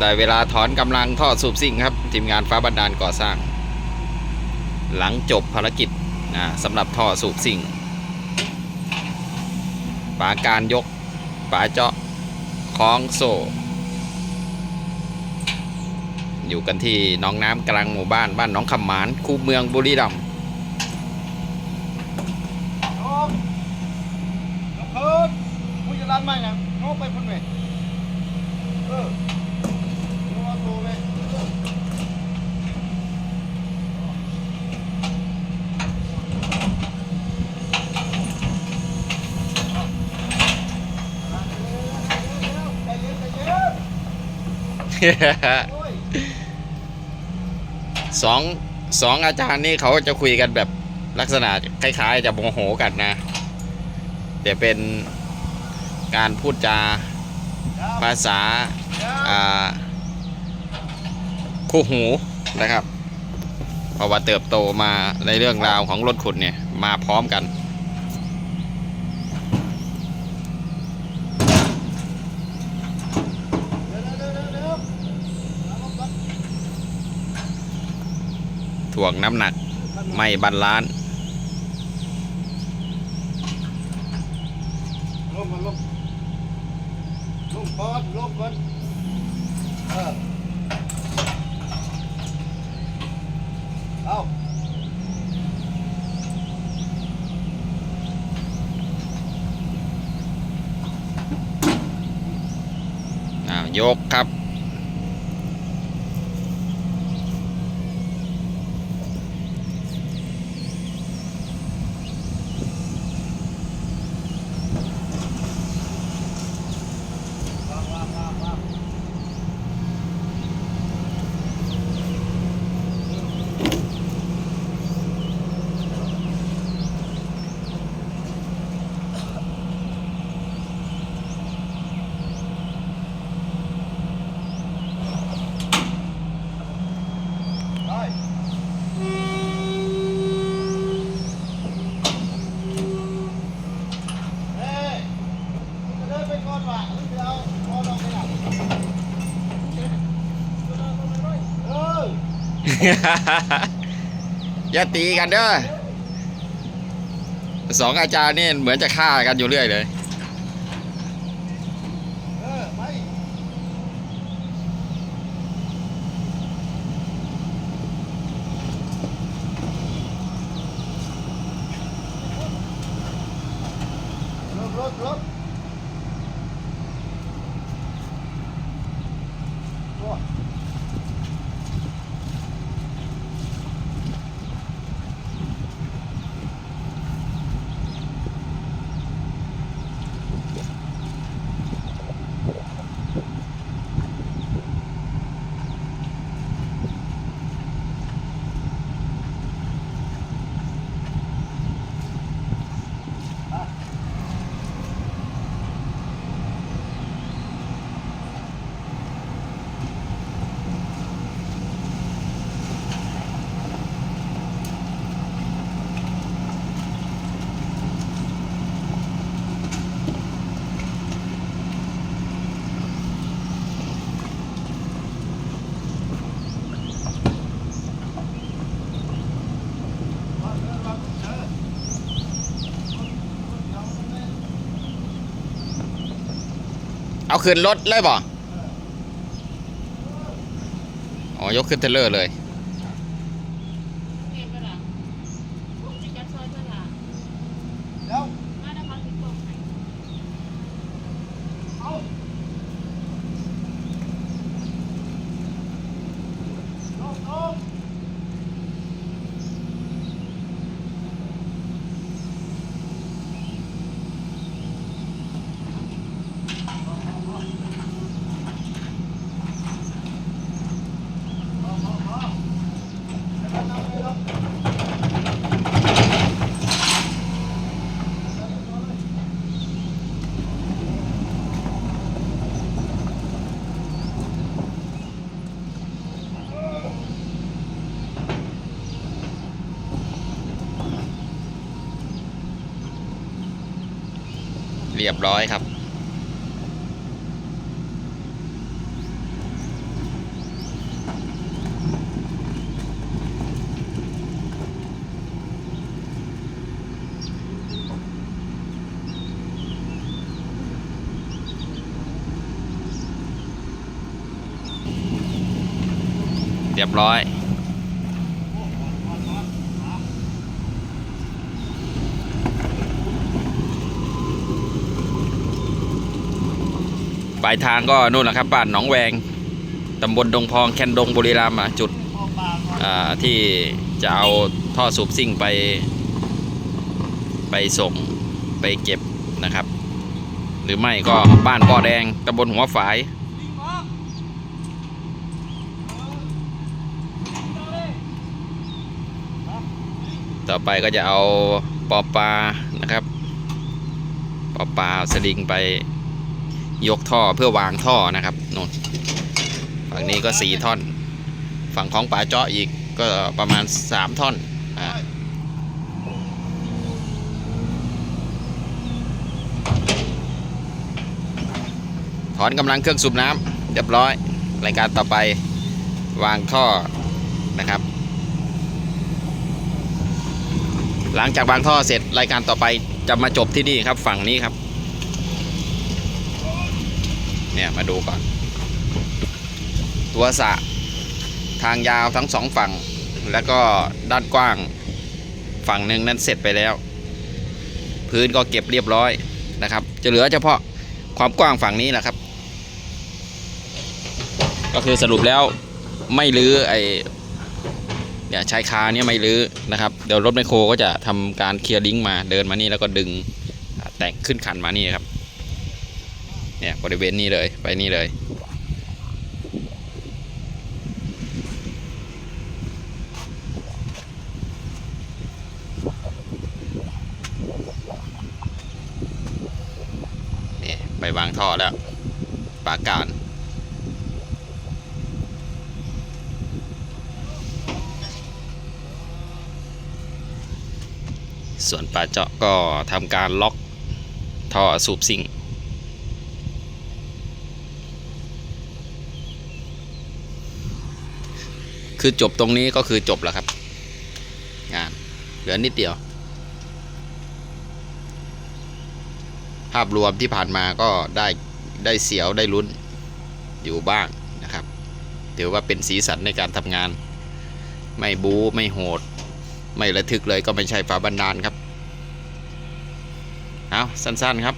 ได้เวลาถอนกำลังท่อสูบซิ่งครับ ทีมงานฟ้าบันดาลก่อสร้าง หลังจบภารกิจสำหรับท่อสูบซิ่งฝาการยกฝาเจาะคล้องโซ่ อยู่กันที่น้องน้ำกลางหมู่บ้านบ้านน้องคำหมานคูเมืองบุรีรัมย์น้องน้องเพิ่นผู้จะรันมาหยังน้องไปพุ่นเวเออน้องเอาตัวเว้ยเออ ใจเย็นใจเย็นโอ้ย สองสองอาจารย์นี่เขาจะคุยกันแบบลักษณะคล้ายๆ จะโมโหกันนะ แต่เป็นการพูดจาภาษาคู่หูนะครับเพราะว่าเติบโตมาในเรื่องราวของรถขุดเนี่ย มาพร้อมกัน เดี๋ยวเดี๋ยวเดี๋ยวเดี๋ยวเอาลงก่อน ถ่วงน้ำหนักไม่บรรลานซ์ลงก่อนลงลงก่อนลงก่อนเออเอาอ้าวยกครับ วางวางวางวางไปเฮ้ยจะเดินไปก่อนว่ะหรือจะเอาพอลงไปหลังเออ อย่าตีกันเด้อสองอาจารย์นี่เหมือนจะฆ่ากันอยู่เรื่อยเลยรถ เอาขึ้นรถเลยบ่อ๋อยกขึ้นเทรลเลอร์เลย รียบร้อยครับ เรียบร้อย ลายทางก็นู่นแหละครับบ้านหนองแวงตำบลดงพองแคนดงบุรีรัมย์จุดพ่อปลาก่อนอ่าที่จะเอาท่อสูบซิ่งไป ไปส่งไปเก็บนะครับ หรือไม่ก็บ้านป้อแดงตำบลหัวฝายต่อไปก็จะเอาปอปลานะครับ ปอปลาสลิงไป ยกท่อเพื่อวางท่อนะครับนู่นฝั่งนี้ก็สี่ท่อน ฝั่งของป่าเจาะอีกก็ประมาณสามท่อนอ่าถอนกำลังเครื่องสูบน้ำเรียบร้อย รายการต่อไปวางท่อนะครับ หลังจากวางท่อเสร็จรายการต่อไปจะมาจบที่นี่ครับฝั่งนี้ครับ เนี่ยมาดูก่อน ตัวสะทางยาวทั้งสองฝั่ง แล้วก็ด้านกว้างฝั่งหนึ่งนั้นเสร็จไปแล้ว พื้นก็เก็บเรียบร้อยนะครับ จะเหลือเฉพาะความกว้างฝั่งนี้แหละครับ ก็คือสรุปแล้วไม่รื้อไอเนี่ยชายคาเนี่ยไม่รื้อนะครับ เดี๋ยวรถไมโครก็จะทำการเคลียร์ลิงก์มาเดินมานี่แล้วก็ดึงแต่งขึ้นคันมานี่ครับ เนี่ยบริเวณนี้เลยไปนี่เลย นี่ไปวางท่อแล้วปาการส่วนป่าเจาะก็ทำการล็อกท่อสูบซิ่ง คือจบตรงนี้ก็คือจบแล้วครับ งานเหลือนิดเดียว ภาพรวมที่ผ่านมาก็ได้ได้เสียวได้ลุ้นอยู่บ้างนะครับถือว่าเป็นสีสันในการทำงาน ไม่บู๊ไม่โหด ไม่ระทึกเลยก็ไม่ใช่ฝาบันดาลครับ เอาสั้นๆครับ